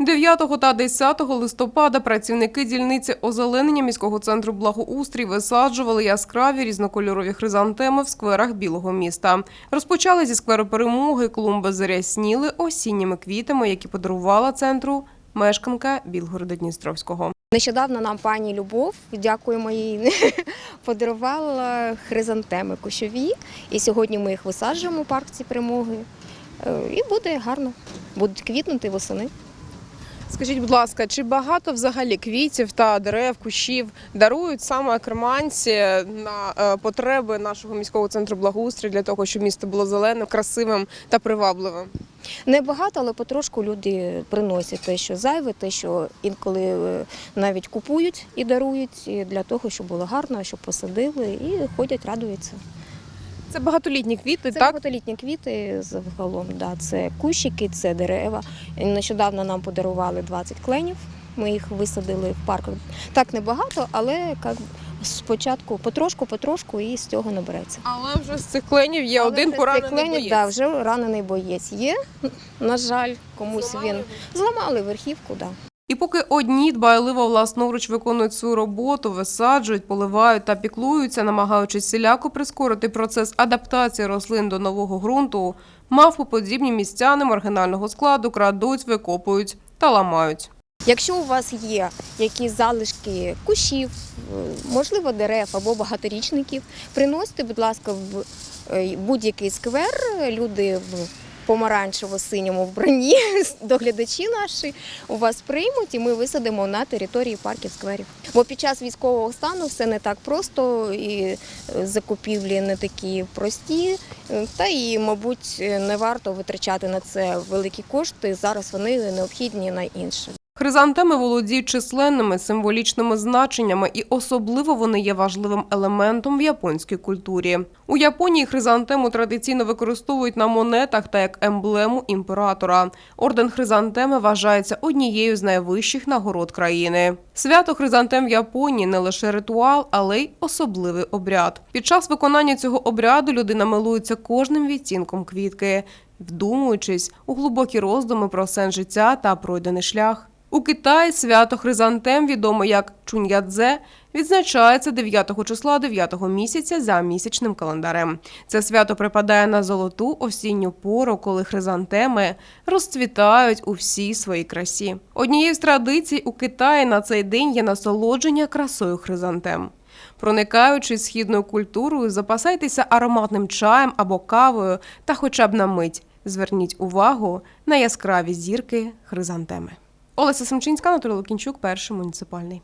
9 та 10 листопада працівники дільниці озеленення міського центру благоустрій висаджували яскраві різнокольорові хризантеми в скверах білого міста. Розпочали зі скверу перемоги. Клумби зарясніли осінніми квітами, які подарувала центру мешканка Білгорода Дністровського. Нещодавно нам пані Любов, дякуємо їй, подарувала хризантеми кущові. І сьогодні ми їх висаджуємо у парку перемоги. Е, І буде гарно, будуть квітнути восени. Скажіть, будь ласка, чи багато взагалі квітів та дерев, кущів дарують саме керманці на е, потреби нашого міського центру благоустрій для того, щоб місто було зеленим, красивим та привабливим? Небагато, але потрошку люди приносять те, що зайве, те, що інколи е, навіть купують і дарують для того, щоб було гарно, щоб посадили і ходять, радуються. Це багатолітні квіти, Це так? багатолітні квіти загалом. Да, це кущики, це дерева. Нещодавно нам подарували 20 кленів. Ми їх висадили в парку. Так небагато, але як спочатку потрошку, потрошку і з цього набереться. Але вже з цих кленів є Але один поранений кленів, боєць. Да, вже ранений боєць є. На жаль, комусь Зламали він зламали верхівку. Да. І поки одні дбайливо власноруч виконують свою роботу, висаджують, поливають та піклуються, намагаючись всіляко прискорити процес адаптації рослин до нового ґрунту, мавпоподібні містяни маргінального складу крадуть, викопують та ламають. Якщо у вас є якісь залишки кущів, можливо, дерев або багаторічників, приносьте, будь ласка, в е, будь-який сквер. Люди в помаранчево-синьому вбранні, доглядачі наші у вас приймуть і ми висадимо на території парків скверів. Бо під час військового стану все не так просто, і е, закупівлі не такі прості, е, та і, мабуть, не варто витрачати на це великі кошти. Зараз вони необхідні на інше. Хризантеми володіють численними символічними значеннями, і особливо вони є важливим елементом в японській культурі. У Японії хризантему традиційно використовують на монетах та як емблему імператора. Орден хризантеми вважається однією з найвищих нагород країни. Свято хризантем в Японії не лише ритуал, але й особливий обряд. Під час виконання цього обряду людина милується кожним відтінком квітки, вдумуючись у глибокі роздуми про сенс життя та пройдений шлях. У Китаї свято Хризантем, відомо як Чун'ядзе, відзначається 9 числа 9 місяця за місячним календарем. Це свято припадає на золоту осінню пору, коли хризантеми розцвітають у всій своїй красі. Однією з традицій у Китаї на цей день є насолодження красою хризантем. Проникаючи східною культурою, запасайтеся ароматним чаєм або кавою та хоча б на мить зверніть увагу на яскраві зірки хризантеми. Олеся Семчинська, Анатолій Лукінчук, перший муніципальний.